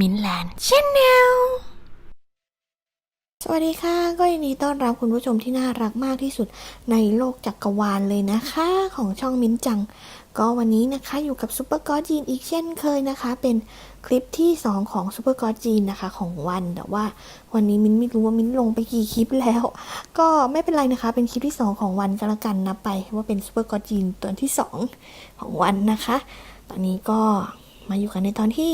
มินแลนด์ชแนลสวัสดีค่ะ ก็ยินดีต้อนรับคุณผู้ชมที่น่ารักมากที่สุดในโลกจักรวาลเลยนะคะ ของช่องมิ้นจัง ก็วันนี้นะคะอยู่กับซูเปอร์กอจีนอีกเช่นเคยนะคะ เป็นคลิปที่ 2 ของซูเปอร์กอจีนนะคะของวันแต่ว่าวันนี้มิ้นไม่รู้ว่ามิ้นลงไปกี่คลิปแล้ว ก็ไม่เป็นไรนะคะ เป็นคลิปที่ 2 ของวันก็แล้วกันนะไป ว่าเป็นซูเปอร์กอจีนตัวที่ 2 ของวันนะคะ ตอนนี้ก็มาอยู่กันในตอนที่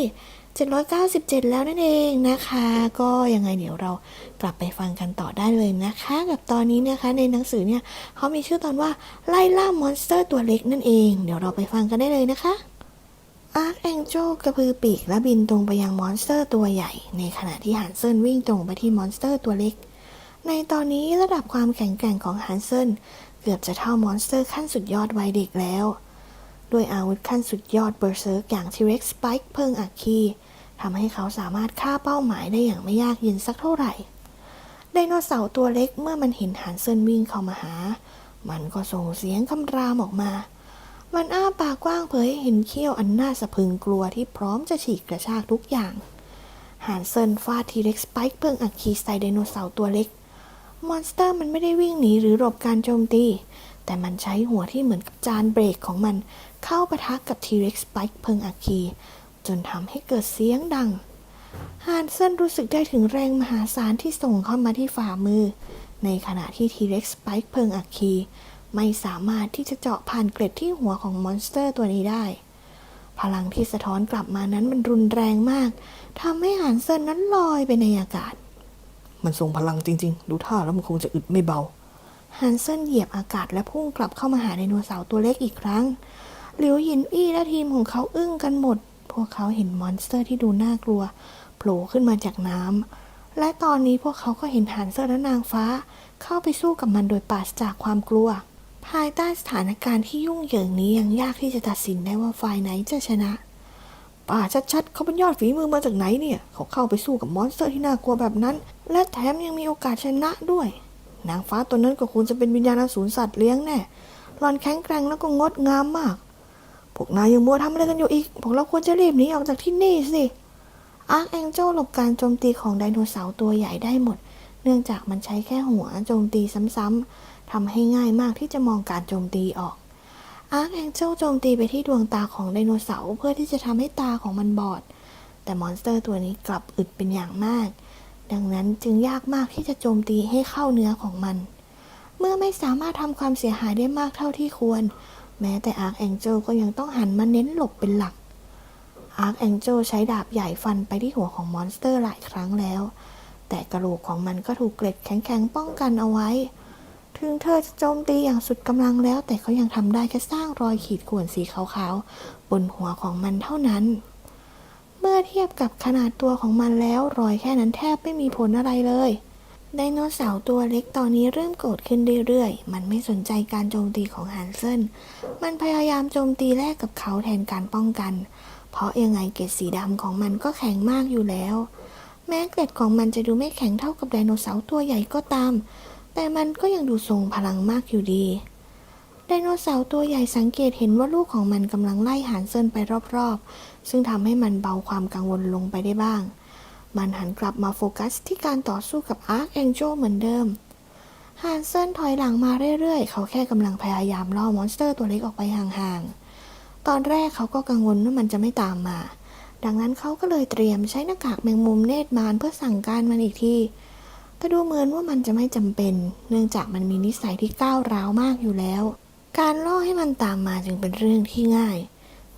797 แล้วนั่นเองนะคะ ก็ยังไงเดี๋ยวเรากลับไปฟังกันต่อได้เลยนะคะ กับตอนนี้นะคะในหนังสือเนี่ยเขามีชื่อตอนว่าไล่ล่ามอนสเตอร์ตัวเล็กนั่นเอง เดี๋ยวเราไปฟังกันได้เลยนะคะอาร์คแองเจลกระพือปีกและบินตรงไปยังมอนสเตอร์ตัวใหญ่ ในขณะที่ฮันเซนวิ่งตรงไปที่มอนสเตอร์ตัวเล็ก ในตอนนี้ระดับความแข็งแกร่งของฮันเซนเกือบจะเท่ามอนสเตอร์ขั้นสุดยอดวัยเด็กแล้ว ด้วยอาวุธขั้นสุดยอดเบอร์เซิร์กอย่าง T-Rex Spike เพิงอัคคี ทำให้เขาสามารถฆ่าเป้าหมายได้อย่างไม่ยากเย็นสักเท่าไหร่ไดโนเสาร์ตัวเล็กเมื่อมันเห็นฮันเซินวิ่งเข้ามาหา มันก็ส่งเสียงคำรามออกมา มันอ้าปากกว้างเผยให้เห็นเขี้ยวอันน่าสะพึงกลัวที่พร้อมจะฉีกกระชากทุกอย่างฮันเซินฟาดทีเร็กสไปค์เพิงอัคคีใส่ไดโนเสาร์ตัวเล็ก มอนสเตอร์มันไม่ได้วิ่งหนีหรือหลบการโจมตี แต่มันใช้หัวที่เหมือนกับจานเบรกของมันเข้าปะทะกับ T-Rex Spike เพิงอัคคี จนทำให้เกิดเสียงดังฮานเซนรู้สึกได้ถึงแรงมหาศาลที่ส่งเข้ามาที่ฝ่ามือ ในขณะที่ T-Rex Spike เพิงอัคคี ไม่สามารถที่จะเจาะผ่านเกล็ดที่หัวของมอนสเตอร์ตัวนี้ได้ พลังที่สะท้อนกลับมานั้นมันรุนแรงมากทำให้ฮานเซนนั้นลอยไปในอากาศ มันทรงพลังจริง ๆ ดูท่าแล้วมันคงจะอึดไม่เบาฮันเซนเหยียบอากาศและพุ่งกลับเข้ามาหาไดโนเสาร์ตัวเล็กอีกครั้ง หลิวหยินอี้และทีมของเขาอึ้งกันหมด พวกเขาเห็นมอนสเตอร์ที่ดูน่ากลัวโผล่ขึ้นมาจากน้ำ และตอนนี้พวกเขาก็เห็นฮันเซอร์และนางฟ้า เข้าไปสู้กับมันโดยปราศจากความกลัว ภายใต้สถานการณ์ที่ยุ่งเหยิงนี้ยังยากที่จะตัดสินได้ว่าฝ่ายไหนจะชนะป่าชัดๆ เขาเป็นยอดฝีมือมาจากไหนเนี่ย เขาเข้าไปสู้กับมอนสเตอร์ที่น่ากลัวแบบนั้น และแถมยังมีโอกาสชนะด้วย นางฟ้าตัวนั้นก็คงจะเป็นวิญญาณอสูรสัตว์เลี้ยงแน่หลอนแข็งแกร่งแล้วก็งดงามมาก พวกนายยังมัวทำอะไรกันอยู่อีก พวกเราควรจะรีบหนีออกจากที่นี่สิ อาร์คแองเจลหลบการโจมตีของไดโนเสาร์ตัวใหญ่ได้หมด เนื่องจากมันใช้แค่หัวโจมตีซ้ำๆทำให้ง่ายมากที่จะมองการโจมตีออก อาร์คแองเจลโจมตีไปที่ดวงตาของไดโนเสาร์เพื่อที่จะทำให้ตาของมันบอด แต่มอนสเตอร์ตัวนี้กลับอึดเป็นอย่างมาก ดังนั้นจึงยากมากที่จะโจมตีให้เข้าเนื้อของมัน เมื่อไม่สามารถทำความเสียหายได้มากเท่าที่ควร แม้แต่อาร์คแองเจลก็ยังต้องหันมาเน้นหลบเป็นหลัก อาร์คแองเจลใช้ดาบใหญ่ฟันไปที่หัวของมอนสเตอร์หลายครั้งแล้ว แต่กระโหลกของมันก็ถูกเกล็ดแข็งๆป้องกันเอาไว้ ถึงเธอจะโจมตีอย่างสุดกำลังแล้ว แต่เขายังทำได้แค่สร้างรอยขีดข่วนสีขาวๆ บนหัวของมันเท่านั้น เมื่อเทียบกับขนาดตัวของมันแล้ว รอยแค่นั้นแทบไม่มีผลอะไรเลย ไดโนเสาร์ตัวเล็กตอนนี้เริ่มโกรธขึ้นเรื่อยๆ มันไม่สนใจการโจมตีของฮันเซนมันพยายามโจมตีแลกกับเขาแทนการป้องกัน เพราะยังไงเกล็ดสีดำของมันก็แข็งมากอยู่แล้ว แม้เกล็ดของมันจะดูไม่แข็งเท่ากับไดโนเสาร์ตัวใหญ่ก็ตาม แต่มันก็ยังดูทรงพลังมากอยู่ดี ไดโนเสาร์ตัวใหญ่สังเกตเห็นว่าลูกของมันกำลังไล่หานเซินไปรอบๆ ซึ่งทำให้มันเบาความกังวลลงไปได้บ้าง มันหันกลับมาโฟกัสที่การต่อสู้กับอาร์คแองเจลเหมือนเดิมฮานเซนถอยหลังมาเรื่อยๆ เขาแค่กำลังพยายามล่อมอนสเตอร์ตัวเล็กออกไปห่างๆ ตอนแรกเขาก็กังวลว่ามันจะไม่ตามมา ดังนั้นเขาก็เลยเตรียมใช้หน้ากากแมงมุมเนตรมารเพื่อสั่งการมันอีกทีแต่ดูเหมือนว่ามันจะไม่จำเป็น เนื่องจากมันมีนิสัยที่ก้าวร้าวมากอยู่แล้ว การล่อให้มันตามมาจึงเป็นเรื่องที่ง่าย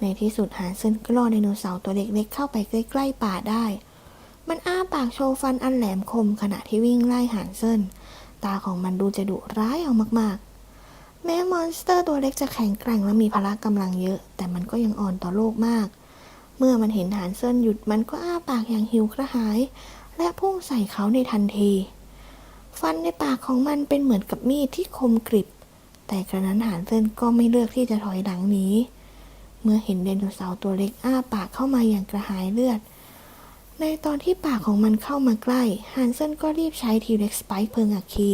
ในที่สุดฮานเซนก็ล่อไดโนเสาร์ตัวเล็กๆ เข้าไปใกล้ๆป่าได้ มันอ้าปากโชว์ฟันอันแหลมคมขณะที่วิ่งไล่หานเซินตาของมันดูจะดุร้ายเอามากๆ แม้มอนสเตอร์ตัวเล็กจะแข็งแกร่งและมีพละกำลังเยอะ แต่มันก็ยังอ่อนต่อโลกมาก เมื่อมันเห็นหานเซินหยุดมันก็อ้าปากอย่างหิวกระหาย และพุ่งใส่เขาในทันที ฟันในปากของมันเป็นเหมือนกับมีดที่คมกริบ แต่กระนั้นหานเซินก็ไม่เลือกที่จะถอยหลังหนีเมื่อเห็นไดโนเสาร์ตัวเล็กอ้าปากเข้ามาอย่างกระหายเลือด ในตอนที่ปากของมันเข้ามาใกล้ฮันเซนก็รีบใช้ทีเร็กสไปค์เพิงอัคคี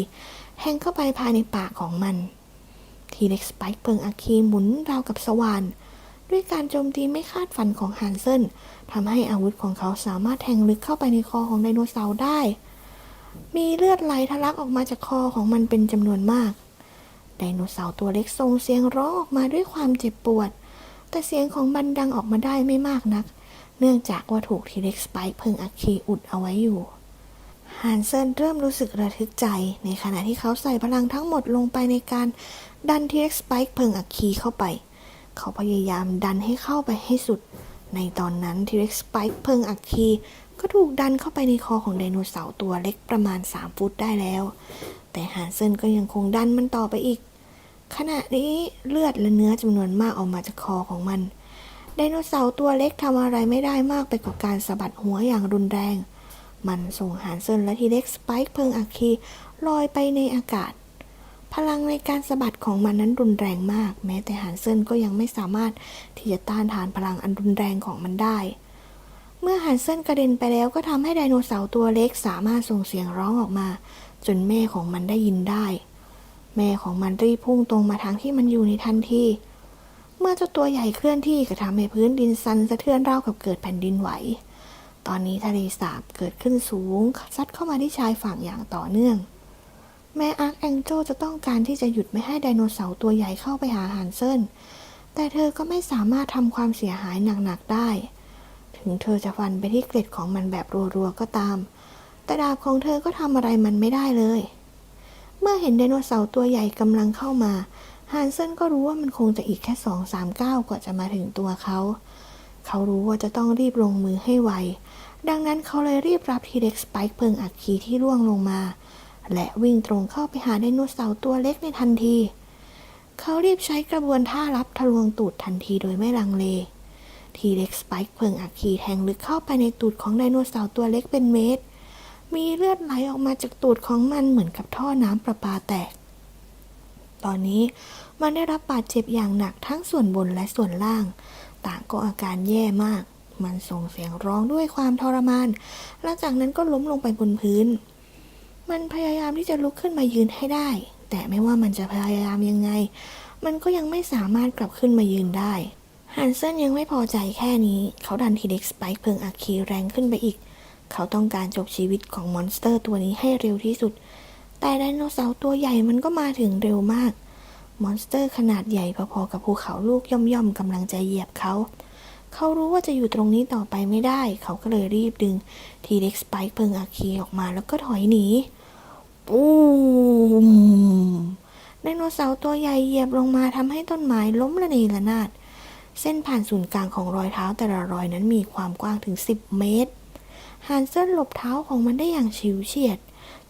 แทงเข้าไปภายในปากของมัน ทีเร็กสไปค์เพิงอัคคีหมุนราวกับสว่านด้วยการโจมตีไม่คาดฝันของฮันเซนทำให้อาวุธของเขาสามารถแทงลึกเข้าไปในคอของไดโนเสาร์ได้ มีเลือดไหลทะลักออกมาจากคอของมันเป็นจำนวนมาก ไดโนเสาร์ตัวเล็กส่งเสียงร้องออกมาด้วยความเจ็บปวด แต่เสียงของมันดังออกมาได้ไม่มากนัก เนื่องจากว่าถูกทีเล็กสไปค์เพิงอัคคีอุดเอาไว้อยู่ฮันเซนเริ่มรู้สึกระทึกใจ ในขณะที่เขาใส่พลังทั้งหมดลงไปในการดันทีเล็กสไปค์เพิงอัคคีเข้าไป เขาพยายามดันให้เข้าไปให้สุด ในตอนนั้นทีเล็กสไปค์เพิงอัคคีก็ถูกดันเข้าไปในคอของไดโนเสาร์ตัวเล็กประมาณ 3 ฟุตได้แล้ว แต่ฮันเซนก็ยังคงดันมันต่อไปอีก ขณะนี้เลือดและเนื้อจำนวนมากออกมาจากคอของมัน ไดโนเสาร์ตัวเล็กทำอะไรไม่ได้มากไปกว่าการสะบัดหัวอย่างรุนแรง มันส่งหานเซินและทีเล็กสไปค์เพิงอัคีลอยไปในอากาศ พลังในการสะบัดของมันนั้นรุนแรงมาก แม้แต่หานเซินก็ยังไม่สามารถที่จะต้านทานพลังอันรุนแรงของมันได้ เมื่อหานเซินกระเด็นไปแล้วก็ทำให้ไดโนเสาร์ตัวเล็กสามารถส่งเสียงร้องออกมา จนแม่ของมันได้ยินได้ แม่ของมันรีบพุ่งตรงมาทางที่มันอยู่ในทันที เมื่อเจ้าตัวใหญ่เคลื่อนที่ก็ทำให้พื้นดินสั่นสะเทือนราวกับเกิดแผ่นดินไหว ตอนนี้ทะเลสาบเกิดขึ้นสูงซัดเข้ามาที่ชายฝั่งอย่างต่อเนื่อง แม้อาร์คแองเจลจะต้องการที่จะหยุดไม่ให้ไดโนเสาร์ตัวใหญ่เข้าไปหาฮันเซนแต่เธอก็ไม่สามารถทำความเสียหายหนักๆได้ ถึงเธอจะฟันไปที่เกล็ดของมันแบบรัวๆก็ตาม แต่ดาบของเธอก็ทำอะไรมันไม่ได้เลย เมื่อเห็นไดโนเสาร์ตัวใหญ่กำลังเข้ามา ฮันเซนก็รู้ว่ามันคงจะอีกแค่สองสามก้าวกว่าจะมาถึงตัวเขา เขารู้ว่าจะต้องรีบลงมือให้ไว ดังนั้นเขาเลยรีบรับทีเด็กสไปค์เพิงอักคีที่ร่วงลงมา และวิ่งตรงเข้าไปหาไดโนเสาร์ตัวเล็กในทันที เขารีบใช้กระบวนท่ารับทะลวงตูดทันทีโดยไม่ลังเล ทีเด็กสไปค์เพิงอักคีแทงลึกเข้าไปในตูดของไดโนเสาร์ตัวเล็กเป็นเมตร มีเลือดไหลออกมาจากตูดของมันเหมือนกับท่อน้ำประปาแตก ตอนนี้ มันได้รับบาดเจ็บอย่างหนักทั้งส่วนบนและส่วนล่าง ต่างก็อาการแย่มาก มันส่งเสียงร้องด้วยความทรมาน และจากนั้นก็ล้มลงไปบนพื้น มันพยายามที่จะลุกขึ้นมายืนให้ได้ แต่ไม่ว่ามันจะพยายามยังไง มันก็ยังไม่สามารถกลับขึ้นมายืนได้ฮันเซนยังไม่พอใจแค่นี้ เขาดันทีเด็กสไปค์เพิงอัคคีแรงขึ้นไปอีก เขาต้องการจบชีวิตของมอนสเตอร์ตัวนี้ให้เร็วที่สุด แต่ไดโนเสาร์ตัวใหญ่มันก็มาถึงเร็วมาก มอนสเตอร์ขนาดใหญ่พอๆกับภูเขาลูกย่อมๆกำลังจะเหยียบเขา เขารู้ว่าจะอยู่ตรงนี้ต่อไปไม่ได้ เขาก็เลยรีบดึง ทีเด็กสไปค์เพิงอาคีออกมาแล้วก็ถอยหนีปูมไดโนเสาร์ตัวใหญ่เหยียบลงมาทำให้ต้นไม้ล้มระเนระนาด เส้นผ่านศูนย์กลางของรอยเท้าแต่ละรอยนั้นมีความกว้างถึง 10 เมตรฮันเซนหลบเท้าของมันได้อย่างฉิวเฉียด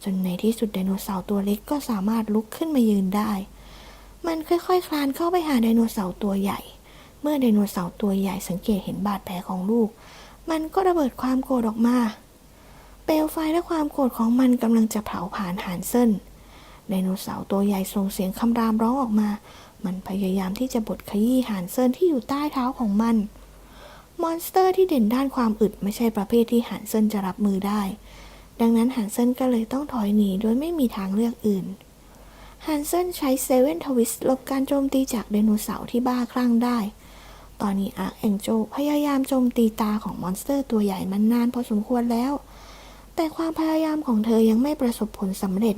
จนในที่สุดไดโนเสาร์ตัวเล็กก็สามารถลุกขึ้นมายืนได้ มันค่อยๆคลานเข้าไปหาไดโนเสาร์ตัวใหญ่ เมื่อไดโนเสาร์ตัวใหญ่สังเกตเห็นบาดแผลของลูก มันก็ระเบิดความโกรธออกมา เปลวไฟและความโกรธของมันกำลังจะเผาผ่านหานเส้นไดโนเสาร์ตัวใหญ่ส่งเสียงคำรามร้องออกมา มันพยายามที่จะบดขยี้หานเซินที่อยู่ใต้เท้าของมัน มอนสเตอร์ที่เด่นด้านความอึดไม่ใช่ประเภทที่หานเซินจะรับมือได้ ดังนั้นหานเซนก็เลยต้องถอยหนีโดยไม่มีทางเลือกอื่นฮันเซนใช้เซเว่นทวิสต์หลบการโจมตีจากไดโนเสาร์ที่บ้าคลั่งได้ ตอนนี้อาร์คแองโจพยายามโจมตีตาของมอนสเตอร์ตัวใหญ่มันนานพอสมควรแล้ว แต่ความพยายามของเธอยังไม่ประสบผลสำเร็จ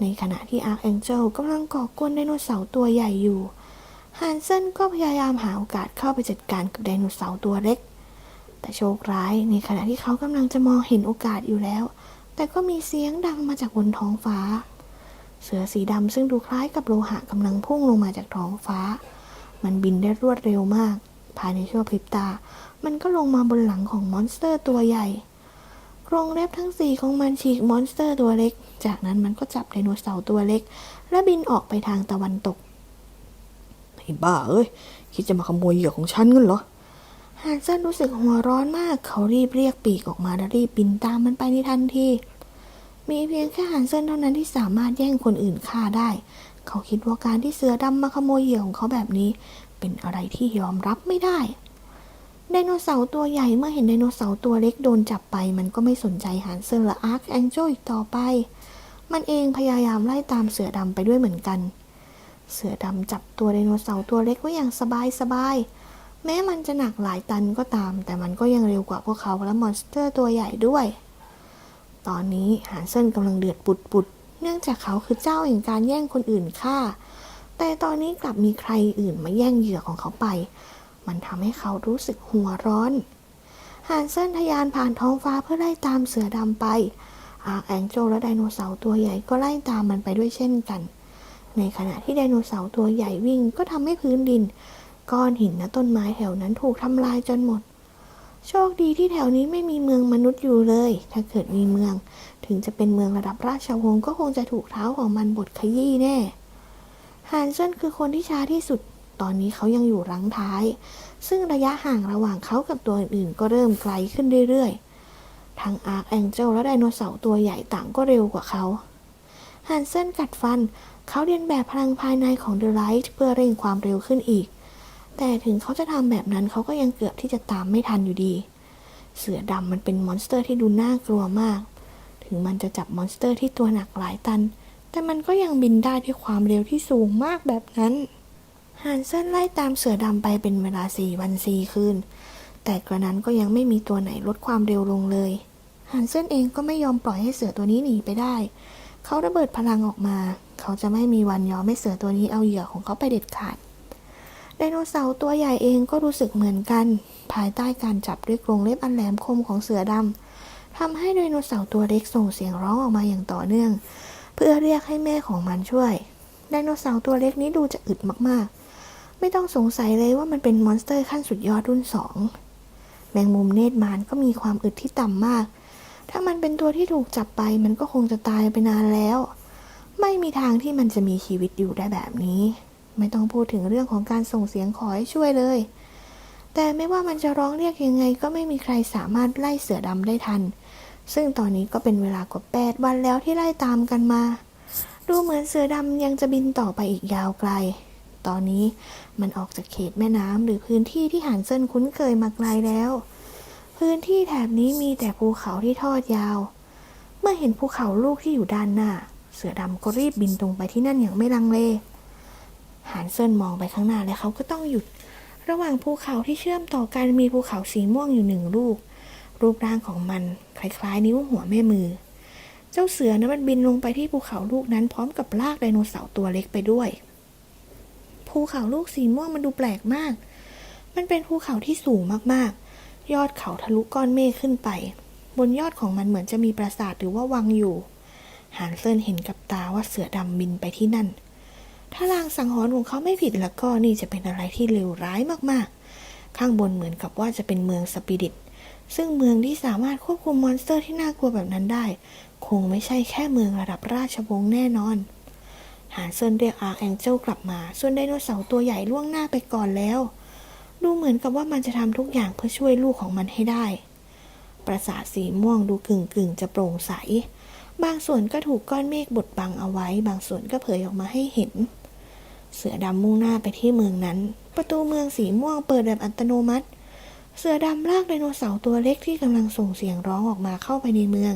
ในขณะที่อาร์คแองเจลกำลังก่อกวนไดโนเสาร์ตัวใหญ่อยู่ฮันเซนก็พยายามหาโอกาสเข้าไปจัดการกับไดโนเสาร์ตัวเล็ก แต่โชคร้ายในขณะที่เขากำลังจะมองเห็นโอกาสอยู่แล้ว แต่ก็มีเสียงดังมาจากบนท้องฟ้า เสือสีดำซึ่งดูคล้ายกับโลหะกำลังพุ่งลงมาจากท้องฟ้า มันบินได้รวดเร็วมาก ภายในชั่วพริบตา มันก็ลงมาบนหลังของมอนสเตอร์ตัวใหญ่กรงเล็บทั้งสี่ของมันฉีกมอนสเตอร์ตัวเล็ก จากนั้นมันก็จับไดโนเสาร์ตัวเล็ก และบินออกไปทางตะวันตกไอ้บ้าเอ้ย คิดจะมาขโมยเหยื่อของฉันงั้นเหรอ ฮันเซนรู้สึกหัวร้อนมาก เขารีบเรียกปีกออกมาและรีบบินตามมันไปในทันที มีเพียงแค่ฮันเซนเท่านั้นที่สามารถแย่งคนอื่นฆ่าได้ เขาคิดว่าการที่เสือดำมาขโมยเหยื่อของเขาแบบนี้ เป็นอะไรที่ยอมรับไม่ได้ ไดโนเสาร์ตัวใหญ่เมื่อเห็นไดโนเสาร์ตัวเล็กโดนจับไป มันก็ไม่สนใจฮันเซนและอาร์คแองเจลอีกต่อไป มันเองพยายามไล่ตามเสือดำไปด้วยเหมือนกัน เสือดำจับตัวไดโนเสาร์ตัวเล็กไว้อย่างสบายสบายๆ แม้มันจะหนักหลายตันก็ตาม แต่มันก็ยังเร็วกว่าพวกเขาและมอนสเตอร์ตัวใหญ่ด้วย ตอนนี้หานเซินกำลังเดือดปุดๆ เนื่องจากเขาคือเจ้าแห่งการแย่งคนอื่นฆ่า แต่ตอนนี้กลับมีใครอื่นมาแย่งเหยื่อของเขาไป มันทำให้เขารู้สึกหัวร้อนหานเซินทะยานผ่านท้องฟ้าเพื่อไล่ตามเสือดำไป อาร์แองโจและไดโนเสาร์ตัวใหญ่ก็ไล่ตามมันไปด้วยเช่นกัน ในขณะที่ไดโนเสาร์ตัวใหญ่วิ่งก็ทำให้พื้นดิน ก้อนหินและต้นไม้แถวนั้นถูกทำลายจนหมด โชคดีที่แถวนี้ไม่มีเมืองมนุษย์อยู่เลย ถ้าเกิดมีเมือง ถึงจะเป็นเมืองระดับราชวงศ์ก็คงจะถูกเท้าของมันบดขยี้แน่ฮานเซนคือคนที่ช้าที่สุด ตอนนี้เขายังอยู่รังท้าย ซึ่งระยะห่างระหว่างเขากับตัวอื่นๆ ก็เริ่มไกลขึ้นเรื่อยๆ ทั้งอาร์คแองเจลและไดโนเสาร์ตัวใหญ่ต่างก็เร็วกว่าเขาฮันเซนกัดฟัน เขาเรียนแบบพลังภายในของเดอะไลท์เพื่อเร่งความเร็วขึ้นอีก แต่ถึงเขาจะทำแบบนั้นเขาก็ยังเกือบที่จะตามไม่ทันอยู่ดี เสือดำมันเป็นมอนสเตอร์ที่ดูน่ากลัวมาก ถึงมันจะจับมอนสเตอร์ที่ตัวหนักหลายตัน แต่มันก็ยังบินได้ด้วยความเร็วที่สูงมากแบบนั้นฮันเซนไล่ตามเสือดำไปเป็นเวลาสี่วันสี่คืน แต่กระนั้นก็ยังไม่มีตัวไหนลดความเร็วลงเลยฮันเซนเองก็ไม่ยอมปล่อยให้เสือตัวนี้หนีไปได้ เขาระเบิดพลังออกมา เขาจะไม่มีวันยอมให้เสือตัวนี้เอาเหยื่อของเขาไปเด็ดขาด ไดโนเสาร์ตัวใหญ่เองก็รู้สึกเหมือนกัน ภายใต้การจับด้วยกรงเล็บอันแหลมคมของเสือดำทำให้ไดโนเสาร์ตัวเล็กส่งเสียงร้องออกมาอย่างต่อเนื่อง เพื่อเรียกให้แม่ของมันช่วย ไดโนเสาร์ตัวเล็กนี้ดูจะอึดมากๆ ไม่ต้องสงสัยเลยว่ามันเป็นมอนสเตอร์ขั้นสุดยอดรุ่นสองแมงมุมเนตรมานก็มีความอึดที่ต่ำมาก ถ้ามันเป็นตัวที่ถูกจับไปมันก็คงจะตายไปนานแล้ว ไม่มีทางที่มันจะมีชีวิตอยู่ได้แบบนี้ ไม่ต้องพูดถึงเรื่องของการส่งเสียงขอให้ช่วยเลย แต่ไม่ว่ามันจะร้องเรียกยังไงก็ไม่มีใครสามารถไล่เสือดำได้ทัน ซึ่งตอนนี้ก็เป็นเวลากว่าแปดวันแล้วที่ไล่ตามกันมา ดูเหมือนเสือดำยังจะบินต่อไปอีกยาวไกล ตอนนี้มันออกจากเขตแม่น้ำหรือพื้นที่ที่หานเซินคุ้นเคยมาไกลแล้ว พื้นที่แถบนี้มีแต่ภูเขาที่ทอดยาว เมื่อเห็นภูเขาลูกที่อยู่ด้านหน้า เสือดำก็รีบบินตรงไปที่นั่นอย่างไม่ลังเล หานเซินมองไปข้างหน้าและเขาก็ต้องหยุด ระหว่างภูเขาที่เชื่อมต่อกันมีภูเขาสีม่วงอยู่หนึ่งลูก รูปร่างของมัน คล้ายๆ นิ้วหัวแม่มือ เจ้าเสือนะมันบินลงไปที่ภูเขาลูกนั้นพร้อมกับลากไดโนเสาร์ตัวเล็กไปด้วย ภูเขาลูกสีม่วงมันดูแปลกมาก มันเป็นภูเขาที่สูงมากๆ ยอดเขาทะลุก้อนเมฆขึ้นไป บนยอดของมันเหมือนจะมีปราสาทหรือว่าวังอยู่หานเซินเห็นกับตาว่าเสือดำบินไปที่นั่น ถ้าลางสังหรณ์ของเขาไม่ผิดแล้วก็นี่จะเป็นอะไรที่เลวร้ายมากๆ ข้างบนเหมือนกับว่าจะเป็นเมืองสปิริต ซึ่งเมืองที่สามารถควบคุมมอนสเตอร์ที่น่ากลัวแบบนั้นได้ คงไม่ใช่แค่เมืองระดับราชวงศ์แน่นอนหานเซินเรียกอาร์แองเจลกลับมา ส่วนไดโนเสาร์ตัวใหญ่ล่วงหน้าไปก่อนแล้ว ดูเหมือนกับว่ามันจะทำทุกอย่างเพื่อช่วยลูกของมันให้ได้ ปราสาทสีม่วงดูกึ่งกึ่งๆจะโปร่งใส บางส่วนก็ถูกก้อนเมฆบดบังเอาไว้ บางส่วนก็เผยออกมาให้เห็น เสือดำมุ่งหน้าไปที่เมืองนั้น ประตูเมืองสีม่วงเปิดแบบอัตโนมัติ เสือดำลากไดโนเสาร์ตัวเล็กที่กำลังส่งเสียงร้องออกมาเข้าไปในเมือง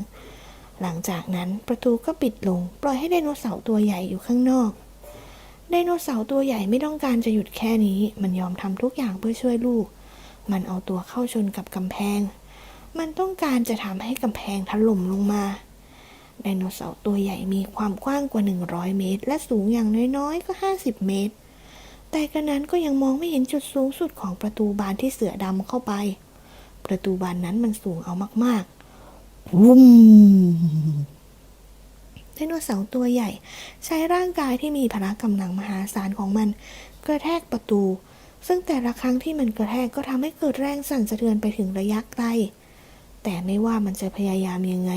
หลังจากนั้นประตูก็ปิดลง ปล่อยให้ไดโนเสาร์ตัวใหญ่อยู่ข้างนอกไดโนเสาร์ตัวใหญ่ไม่ต้องการจะหยุดแค่นี้ มันยอมทำทุกอย่างเพื่อช่วยลูก มันเอาตัวเข้าชนกับกำแพง มันต้องการจะทำให้กำแพงถล่มลงมา ไดโนเสาร์ตัวใหญ่มีความกว้างกว่า 100 เมตร และสูงอย่างน้อยๆ ก็ 50 เมตร แต่กระนั้นก็ยังมองไม่เห็นจุดสูงสุดของประตูบานที่เสือดำเข้าไป ประตูบานนั้นมันสูงเอามากๆวุ้มไดโนเสาร์ตัวใหญ่ ใช้ร่างกายที่มีพละกำลังมหาศาลของมัน กระแทกประตู ซึ่งแต่ละครั้งที่มันกระแทกก็ทำให้เกิดแรงสั่นสะเทือนไปถึงระยะไกลแต่ไม่ว่ามันจะพยายามยังไง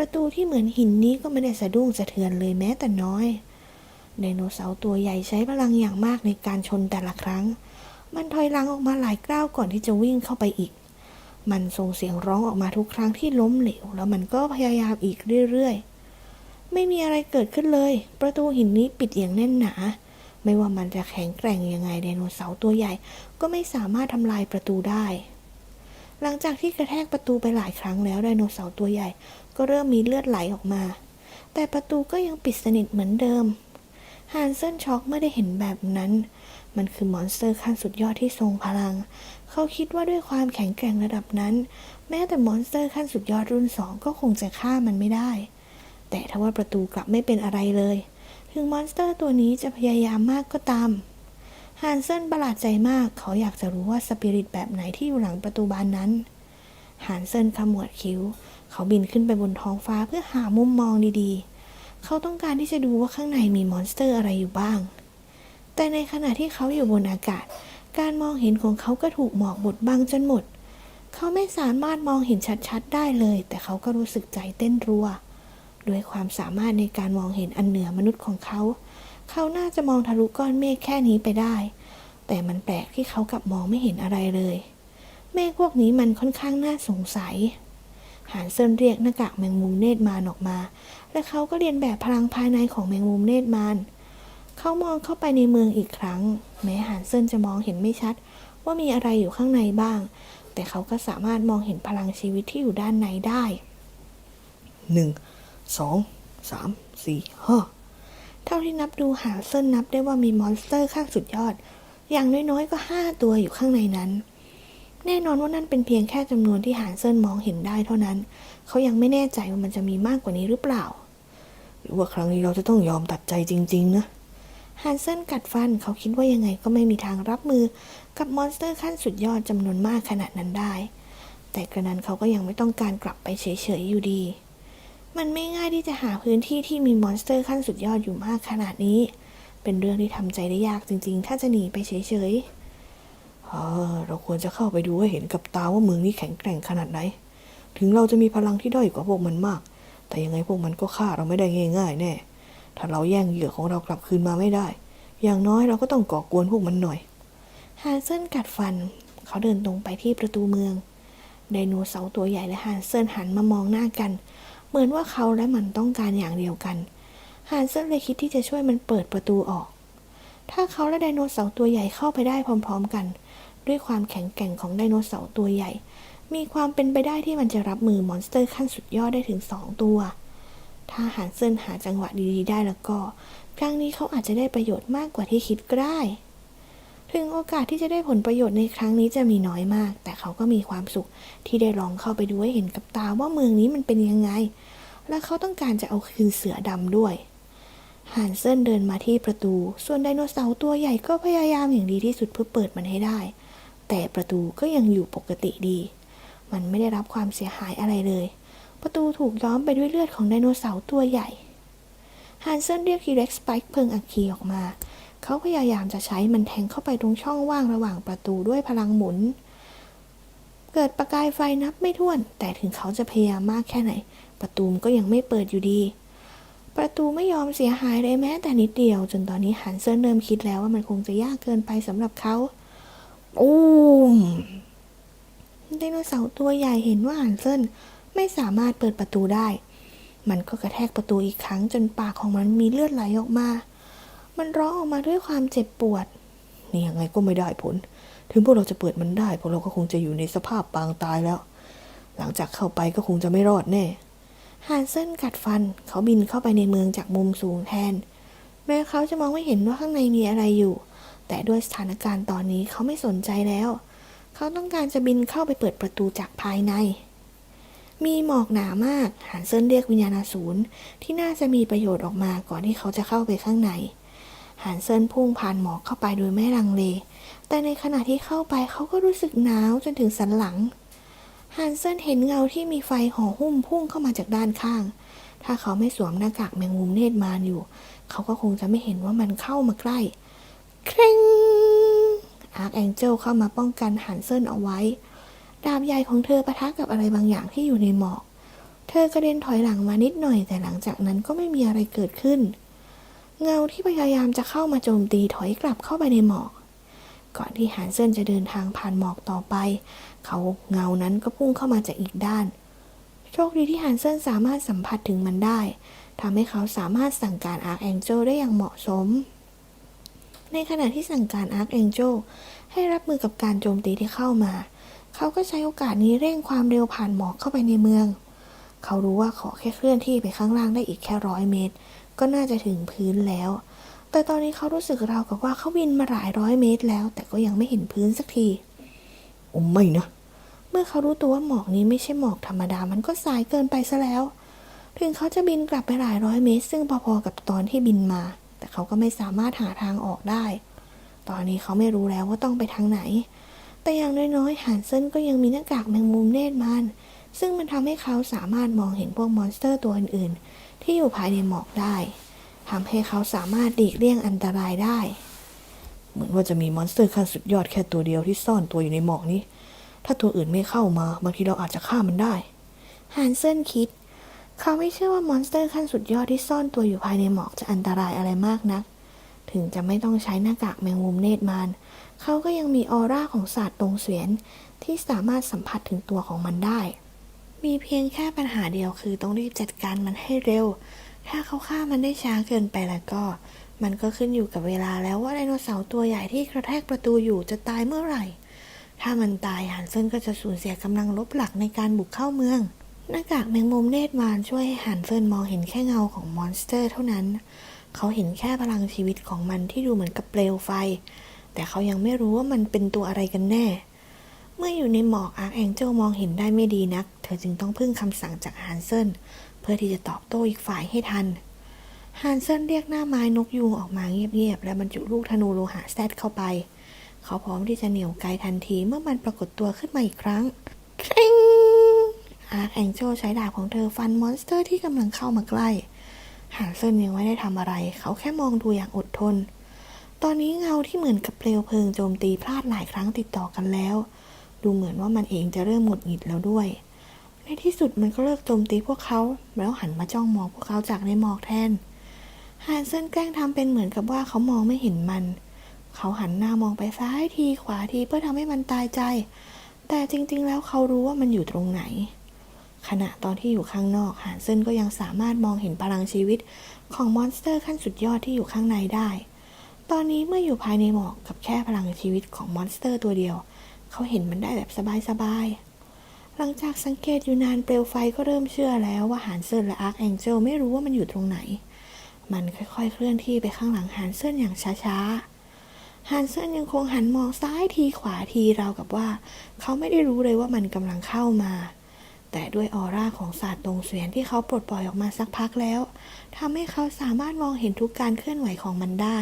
ประตูที่เหมือนหินนี้ก็ไม่ได้สะดุ้งสะเทือนเลยแม้แต่น้อย ไดโนเสาร์ตัวใหญ่ใช้พลังอย่างมากในการชนแต่ละครั้ง มันถอยหลังออกมาหลายก้าวก่อนที่จะวิ่งเข้าไปอีก มันส่งเสียงร้องออกมาทุกครั้งที่ล้มเหลว แล้วมันก็พยายามอีกเรื่อยๆ ไม่มีอะไรเกิดขึ้นเลย ประตูหินนี้ปิดอย่างแน่นหนา ไม่ว่ามันจะแข็งแกร่งยังไงไดโนเสาร์ตัวใหญ่ก็ไม่สามารถทำลายประตูได้หลังจากที่กระแทกประตูไปหลายครั้งแล้วไดโนเสาร์ตัวใหญ่ ก็เริ่มมีเลือดไหลออกมา แต่ประตูก็ยังปิดสนิทเหมือนเดิมฮานเซนช็อกเมื่อได้เห็นแบบนั้น มันคือมอนสเตอร์ขั้นสุดยอดที่ทรงพลัง เขาคิดว่าด้วยความแข็งแกร่งระดับนั้น แม้แต่มอนสเตอร์ขั้นสุดยอดรุ่นสองก็คงจะฆ่ามันไม่ได้ แต่ทว่าประตูกลับไม่เป็นอะไรเลย ถึงมอนสเตอร์ตัวนี้จะพยายามมากก็ตามฮันเซนประหลาดใจมาก เขาอยากจะรู้ว่าสปิริตแบบไหนที่อยู่หลังประตูบานนั้นฮันเซนขมวดคิ้ว เขาบินขึ้นไปบนท้องฟ้าเพื่อหามุมมองดีๆ เขาต้องการที่จะดูว่าข้างในมีมอนสเตอร์อะไรอยู่บ้าง แต่ในขณะที่เขาอยู่บนอากาศ การมองเห็นของเขาก็ถูกหมอกบดบังจนหมด เขาไม่สามารถมองเห็นชัดๆ ได้เลย แต่เขาก็รู้สึกใจเต้นรัว ด้วยความสามารถในการมองเห็นอันเหนือมนุษย์ของเขา เขาน่าจะมองทะลุก้อนเมฆแค่นี้ไปได้ แต่มันแปลกที่เขากลับมองไม่เห็นอะไรเลย เมฆพวกนี้มันค่อนข้างน่าสงสัย หานเซินเรียกหน้ากากแมงมุมเนตรมานออกมา และเขาก็เรียนแบบพลังภายในของแมงมุมเนตรมานเขามองเข้าไปในเมืองอีกครั้ง แม้หานเซินจะมองเห็นไม่ชัด ว่ามีอะไรอยู่ข้างในบ้าง แต่เขาก็สามารถมองเห็นพลังชีวิตที่อยู่ด้านในได้หนึ่งสองสามสี่ห้าเท่าที่นับดูหาเส้นนับได้ว่ามีมอนสเตอร์ข้างสุดยอด อย่างน้อยๆก็ห้าตัวอยู่ข้างในนั้น แน่นอนว่านั่นเป็นเพียงแค่จำนวนที่หานเซินมองเห็นได้เท่านั้น เขายังไม่แน่ใจว่ามันจะมีมากกว่านี้หรือเปล่า หรือว่าครั้งนี้เราจะต้องยอมตัดใจจริง ๆ นะฮานเซินกัดฟันเขาคิดว่ายังไงก็ไม่มีทางรับมือกับมอนสเตอร์ขั้นสุดยอดจำนวนมากขนาดนั้นได้ แต่กระนั้นเขาก็ยังไม่ต้องการกลับไปเฉยๆอยู่ดี มันไม่ง่ายที่จะหาพื้นที่ที่มีมอนสเตอร์ขั้นสุดยอดอยู่มากขนาดนี้ เป็นเรื่องที่ทำใจได้ยากจริง ๆ ถ้าจะหนีไปเฉยๆ เออเราควรจะเข้าไปดูให้เห็นกับตาว่าเมืองนี้แข็งแกร่งขนาดไหน ถึงเราจะมีพลังที่ด้อยกว่าพวกมันมาก แต่ยังไงพวกมันก็ฆ่าเราไม่ได้ง่ายๆแน่ ถ้าเราแย่งเหยื่อของเรากลับคืนมาไม่ได้ อย่างน้อยเราก็ต้องก่อกวนพวกมันหน่อย ฮานเซนกัดฟัน เขาเดินตรงไปที่ประตูเมือง ไดโนเสาร์ตัวใหญ่และฮานเซนหันมามองหน้ากัน เหมือนว่าเขาและมันต้องการอย่างเดียวกัน ฮานเซนเลยคิดที่จะช่วยมันเปิดประตูออก ถ้าเขาและไดโนเสาร์ตัวใหญ่เข้าไปได้พร้อม ๆ กัน ด้วยความแข็งแกร่งของไดโนเสาร์ตัวใหญ่ มีความเป็นไปได้ที่มันจะรับมือมอนสเตอร์ขั้นสุดยอดได้ถึงสองตัว ถ้าหานเซินหาจังหวะดีๆ ได้แล้วก็ ครั้งนี้เขาอาจจะได้ประโยชน์มากกว่าที่คิดก็ได้ ถึงโอกาสที่จะได้ผลประโยชน์ในครั้งนี้จะมีน้อยมาก แต่เขาก็มีความสุขที่ได้ลองเข้าไปดูให้เห็นกับตาว่าเมืองนี้มันเป็นยังไง และเขาต้องการจะเอาคืนเสือดำด้วยหานเซินเดินมาที่ประตู ส่วนไดโนเสาร์ตัวใหญ่ก็พยายามอย่างดีที่สุดเพื่อเปิดมันให้ได้ แต่ประตูก็ยังอยู่ปกติดี มันไม่ได้รับความเสียหายอะไรเลย ประตูถูกย้อมไปด้วยเลือดของไดโนเสาร์ตัวใหญ่ ฮันเซนเรียกทีเร็กสไปค์เพิงอัคคีออกมา เขาพยายามจะใช้มันแทงเข้าไปตรงช่องว่างระหว่างประตูด้วยพลังหมุน เกิดประกายไฟนับไม่ถ้วน แต่ถึงเขาจะพยายามมากแค่ไหน ประตูก็ยังไม่เปิดอยู่ดีประตูไม่ยอมเสียหายเลยแม้แต่นิดเดียว จนตอนนี้ฮันเซนเริ่มคิดแล้วว่ามันคงจะยากเกินไปสำหรับเขา อูมไดโนเสาร์ตัวใหญ่เห็นว่าฮันเซนไม่สามารถเปิดประตูได้ มันก็กระแทกประตูอีกครั้งจนปากของมันมีเลือดไหลออกมา มันร้องออกมาด้วยความเจ็บปวด นี่ยังไงก็ไม่ได้ผล ถึงพวกเราจะเปิดมันได้ พวกเราก็คงจะอยู่ในสภาพปางตายแล้ว หลังจากเข้าไปก็คงจะไม่รอดแน่ฮันเซนกัดฟัน เขาบินเข้าไปในเมืองจากมุมสูงแทน แม้เขาจะมองไม่เห็นว่าข้างในมีอะไรอยู่ แต่ด้วยสถานการณ์ตอนนี้เขาไม่สนใจแล้ว เขาต้องการจะบินเข้าไปเปิดประตูจากภายใน มีหมอกหนามากฮันเซินเรียกวิญญาณอสูรที่น่าจะมีประโยชน์ออกมาก่อนที่เขาจะเข้าไปข้างในฮันเซินพุ่งผ่านหมอกเข้าไปโดยไม่ลังเล แต่ในขณะที่เข้าไปเขาก็รู้สึกหนาวจนถึงสันหลังฮันเซินเห็นเงาที่มีไฟห่อหุ้มพุ่งเข้ามาจากด้านข้าง ถ้าเขาไม่สวมหน้ากากแมงมุมเนตรมานอยู่ เขาก็คงจะไม่เห็นว่ามันเข้ามาใกล้เคร่งอาร์คแองเจลเข้ามาป้องกันฮันเซนเอาไว้ ดาบใหญ่ของเธอปะทะกับอะไรบางอย่างที่อยู่ในหมอก เธอกระเด็นถอยหลังมานิดหน่อย แต่หลังจากนั้นก็ไม่มีอะไรเกิดขึ้น เงาที่พยายามจะเข้ามาโจมตีถอยกลับเข้าไปในหมอก ก่อนที่ฮันเซนจะเดินทางผ่านหมอกต่อไป เขาเงานั้นก็พุ่งเข้ามาจากอีกด้าน โชคดีที่ฮันเซนสามารถสัมผัสถึงมันได้ทำให้เขาสามารถสั่งการอาร์คแองเจลได้อย่างเหมาะสม ในขณะที่สั่งการอาร์คแองเจลให้รับมือกับการโจมตีที่เข้ามา เขาก็ใช้โอกาสนี้เร่งความเร็วผ่านหมอกเข้าไปในเมือง เขารู้ว่าขอแค่เคลื่อนที่ไปข้างล่างได้อีกแค่ร้อยเมตร ก็น่าจะถึงพื้นแล้ว แต่ตอนนี้เขารู้สึกราวกับว่าเขาบินมาหลายร้อยเมตรแล้ว แต่ก็ยังไม่เห็นพื้นสักทีโอ้ไม่นะ เมื่อเขารู้ตัวว่าหมอกนี้ไม่ใช่หมอกธรรมดา มันก็สายเกินไปซะแล้ว ถึงเขาจะบินกลับไปหลายร้อยเมตร ซึ่งพอๆกับตอนที่บินมา แต่เขาก็ไม่สามารถหาทางออกได้ ตอนนี้เขาไม่รู้แล้วว่าต้องไปทางไหน แต่อย่างน้อยๆฮันเซนก็ยังมีหน้ากากแมงมุมเนตรมัน ซึ่งมันทำให้เขาสามารถมองเห็นพวกมอนสเตอร์ตัวอื่นๆ ที่อยู่ภายในหมอกได้ทำให้เขาสามารถหลีกเลี่ยงอันตรายได้ เหมือนว่าจะมีมอนสเตอร์ขั้นสุดยอดแค่ตัวเดียวที่ซ่อนตัวอยู่ในหมอกนี้ ถ้าตัวอื่นไม่เข้ามาบางทีเราอาจจะฆ่ามันได้ฮันเซนคิด เขาไม่เชื่อว่ามอนสเตอร์ขั้นสุดยอดที่ซ่อนตัวอยู่ภายในหมอกจะอันตรายอะไรมากนัก ถึงจะไม่ต้องใช้หน้ากากแมงมุมเนตรมานเขาก็ยังมีออร่าของศาสตร์ตรงเสวียนที่สามารถสัมผัสถึงตัวของมันได้ มีเพียงแค่ปัญหาเดียวคือต้องรีบจัดการมันให้เร็ว ถ้าเขาฆ่ามันได้ช้าเกินไปแล้วก็ มันก็ขึ้นอยู่กับเวลาแล้วว่าไดโนเสาร์ตัวใหญ่ที่กระแทกประตูอยู่จะตายเมื่อไหร่ ถ้ามันตายฮันเซนก็จะสูญเสียกำลังลบหลักในการบุกเข้าเมือง หน้ากากแมงมุมเนตรมารช่วยให้ฮันเฟินมองเห็นแค่เงาของมอนสเตอร์เท่านั้น เขาเห็นแค่พลังชีวิตของมันที่ดูเหมือนกับเปลวไฟ แต่เขายังไม่รู้ว่ามันเป็นตัวอะไรกันแน่ เมื่ออยู่ในหมอกอาร์แองเจลมองเห็นได้ไม่ดีนัก เธอจึงต้องพึ่งคำสั่งจากฮันเซนเพื่อที่จะตอบโต้อีกฝ่ายให้ทันฮันเซนเรียกหน้าไม้นกยูงออกมาเงียบๆและบรรจุลูกธนูโลหะแซดเข้าไป เขาพร้อมที่จะเหนี่ยวไกทันทีเมื่อมันปรากฏตัวขึ้นมาอีกครั้งคริง อาร์คแองเจลใช้ดาบของเธอฟันมอนสเตอร์ที่กำลังเข้ามาใกล้ฮันเซนยังไม่ได้ทำอะไร เขาแค่มองดูอย่างอดทน ตอนนี้เงาที่เหมือนกับเปลวเพลิงโจมตีพลาดหลายครั้งติดต่อกันแล้ว ดูเหมือนว่ามันเองจะเริ่มหงุดหงิดแล้วด้วย ในที่สุดมันก็เลิกโจมตีพวกเขา แล้วหันมาจ้องมองพวกเขาจากในหมอกแทนฮันเซนแกล้งทำเป็นเหมือนกับว่าเขามองไม่เห็นมัน เขาหันหน้ามองไปซ้ายทีขวาทีเพื่อทำให้มันตายใจ แต่จริง ๆ แล้วเขารู้ว่ามันอยู่ตรงไหน ขณะตอนที่อยู่ข้างนอกฮันเซินก็ยังสามารถมองเห็นพลังชีวิตของมอนสเตอร์ขั้นสุดยอดที่อยู่ข้างในได้ ตอนนี้เมื่ออยู่ภายในหมอกกับแค่พลังชีวิตของมอนสเตอร์ตัวเดียว เขาเห็นมันได้แบบสบายๆ หลังจากสังเกตอยู่นานเปลวไฟก็เริ่มเชื่อแล้วว่าฮันเซินและอาร์คแองเจลไม่รู้ว่ามันอยู่ตรงไหน มันค่อยๆ เคลื่อนที่ไปข้างหลังฮันเซินอย่างช้าๆฮันเซนยังคงหันมองซ้ายทีขวาทีราวกับว่า เขาไม่ได้รู้เลยว่ามันกำลังเข้ามา แต่ด้วยออร่าของศาสตร์ตรงเสวียนที่เขาปลดปล่อยออกมาสักพักแล้วทำให้เขาสามารถมองเห็นทุกการเคลื่อนไหวของมันได้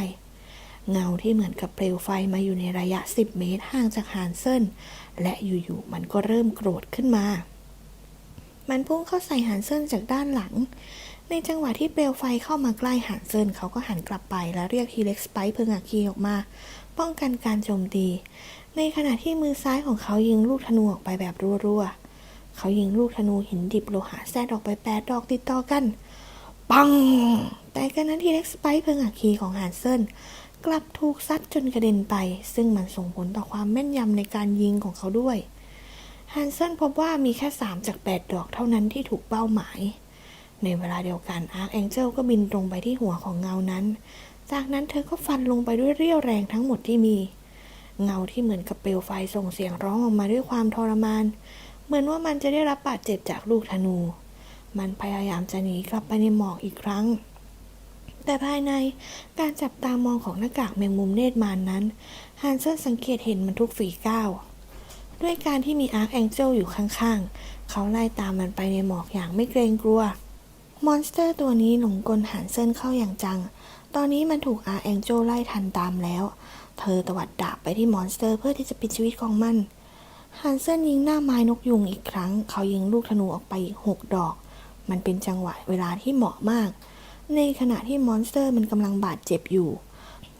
เงาที่เหมือนกับเปลวไฟมาอยู่ในระยะ 10 เมตรห่างจากฮันเซินและอยู่ๆมันก็เริ่มโกรธขึ้นมา มันพุ่งเข้าใส่ฮันเซินจากด้านหลัง ในจังหวะที่เปลวไฟเข้ามาใกล้ฮันเซินเขาก็หันกลับไปและเรียกทีเล็กสไปเพลิงอัคคีออกมา ป้องกันการโจมตี ในขณะที่มือซ้ายของเขายิงลูกธนูออกไปแบบรัวๆ เขายิงลูกธนูหินดิบโลหะแซดออกไปแปดดอกติดต่อกัน ปัง แต่กันนั้นทีเล็กสไปเพิงอัคคีของฮันเซินกลับถูกซัดจนกระเด็นไป ซึ่งมันส่งผลต่อความแม่นยำในการยิงของเขาด้วยฮันเซนพบว่ามีแค่ 3 จาก 8 ดอกเท่านั้นที่ถูกเป้าหมาย ในเวลาเดียวกันอาร์คแองเจลก็บินตรงไปที่หัวของเงานั้น จากนั้นเธอก็ฟันลงไปด้วยเรี่ยวแรงทั้งหมดที่มี เงาที่เหมือนกับเปลวไฟส่งเสียงร้องออกมาด้วยความทรมาน เหมือนว่ามันจะได้รับบาดเจ็บจากลูกธนู มันพยายามจะหนีกลับไปในหมอกอีกครั้ง แต่ภายในการจับตามองของหน้ากากแมงมุมเนตรมานนั้นฮันเซนสังเกตเห็นมันทุกฝีก้าวด้วยการที่มีอาร์คแองเจลอยู่ข้างๆ เขาไล่ตามมันไปในหมอกอย่างไม่เกรงกลัว มอนสเตอร์ตัวนี้หลงกลหันเซนเข้าอย่างจัง ตอนนี้มันถูกอาร์แองเจลไล่ทันตามแล้ว เธอตวัดดาบไปที่มอนสเตอร์เพื่อที่จะปิดชีวิตของมัน ฮันเซนยิงหน้าไม้นกยุงอีกครั้ง เขายิงลูกธนูออกไปอีกหกดอก มันเป็นจังหวะเวลาที่เหมาะมาก ในขณะที่มอนสเตอร์มันกำลังบาดเจ็บอยู่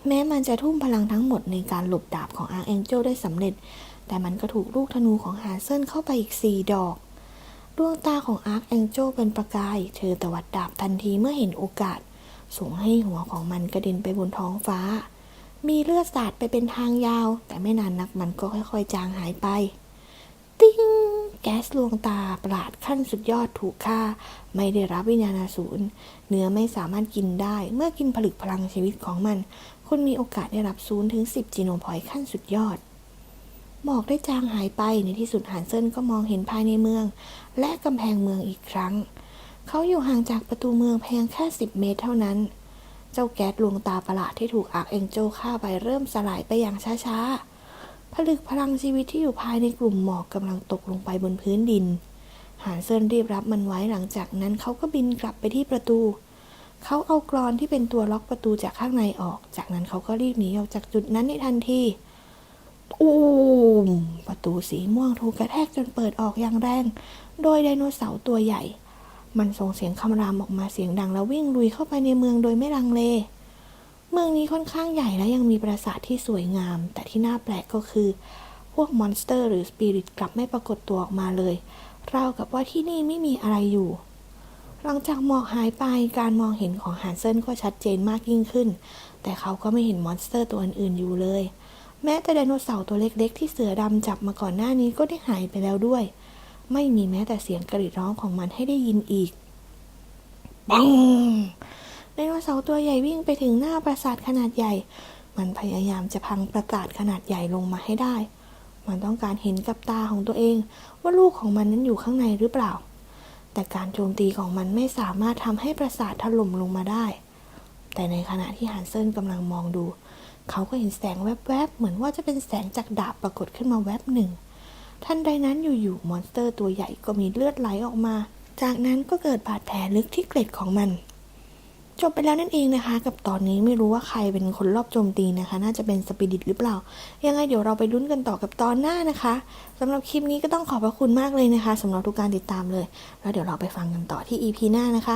แม้มันจะทุ่มพลังทั้งหมดในการหลบดาบของอาร์คแองเจลได้สำเร็จ แต่มันก็ถูกลูกธนูของฮันเซนเข้าไปอีกสี่ดอก ดวงตาของอาร์คแองเจลเป็นประกาย เธอตวัดดาบทันทีเมื่อเห็นโอกาส ส่งให้หัวของมันกระเด็นไปบนท้องฟ้า มีเลือดสาดไปเป็นทางยาว แต่ไม่นานนักมันก็ค่อยๆ จางหายไป ติ้งแก๊สลวงตาประหลาดขั้นสุดยอดถูกฆ่า ไม่ได้รับวิญญาณสูรเนื้อไม่สามารถกินได้ เมื่อกินผลึกพลังชีวิตของมัน คุณมีโอกาสได้รับศูนย์ถึง 10 จีโนพอยต์ขั้นสุดยอดหมอกได้จางหายไปในที่สุดฮันเซินก็มองเห็นภายในเมือง และกำแพงเมืองอีกครั้ง เขาอยู่ห่างจากประตูเมืองเพียงแค่ 10 เมตรเท่านั้น เจ้าแก๊สลวงตาประหลาดที่ถูกอาร์คเอ็นเจฆ่าไปเริ่มสลายไปอย่างช้าๆ ผลึกพลังชีวิตที่อยู่ภายในกลุ่มหมอกกำลังตกลงไปบนพื้นดิน หานเซินรีบรับมันไว้หลังจากนั้นเขาก็บินกลับไปที่ประตู เขาเอากรอนที่เป็นตัวล็อกประตูจากข้างในออก จากนั้นเขาก็รีบหนีออกจากจุดนั้นในทันทีอูมประตูสีม่วงถูกกระแทกจนเปิดออกอย่างแรง โดยไดโนเสาร์ตัวใหญ่ มันส่งเสียงคำรามออกมาเสียงดังแล้ววิ่งลุยเข้าไปในเมืองโดยไม่ลังเล เมืองนี้ค่อนข้างใหญ่และยังมีปราสาทที่สวยงาม แต่ที่น่าแปลกก็คือ พวกมอนสเตอร์หรือสปิริตกลับไม่ปรากฏตัวออกมาเลยราวกับว่าที่นี่ไม่มีอะไรอยู่ หลังจากหมอกหายไปการมองเห็นของฮันเซนก็ชัดเจนมากยิ่งขึ้น แต่เขาก็ไม่เห็นมอนสเตอร์ตัวอื่นๆอยู่เลย แม้แต่ไดโนเสาร์ตัวเล็กๆ ที่เสือดำจับมาก่อนหน้านี้ก็ได้หายไปแล้วด้วย ไม่มีแม้แต่เสียงกรีดร้องของมันให้ได้ยินอีก ปัง ไดโนเสาร์ตัวใหญ่วิ่งไปถึงหน้าปราสาทขนาดใหญ่ มันพยายามจะพังปราสาทขนาดใหญ่ลงมาให้ได้ มันต้องการเห็นกับตาของตัวเองว่าลูกของมันนั้นอยู่ข้างในหรือเปล่า แต่การโจมตีของมันไม่สามารถทำให้ปราสาทถล่มลงมาได้ แต่ในขณะที่ฮันเซนกำลังมองดู เขาก็เห็นแสงแวบๆ เหมือนว่าจะเป็นแสงจากดาบปรากฏขึ้นมาแวบหนึ่ง ทันใดนั้นอยู่ๆ มอนสเตอร์ตัวใหญ่ก็มีเลือดไหลออกมา จากนั้นก็เกิดบาดแผลลึกที่เกล็ดของมัน จบไปแล้วนั่นเองนะคะ กับตอนนี้ไม่รู้ว่าใครเป็นคนรอบโจมตีนะคะ น่าจะเป็นสปิริตหรือเปล่า ยังไงเดี๋ยวเราไปลุ้นกันต่อกับตอนหน้านะคะสำหรับคลิปนี้ก็ต้องขอบพระคุณมากเลยนะคะสำหรับทุกการติดตามเลย แล้วเดี๋ยวเราไปฟังกันต่อที่ EP หน้านะคะ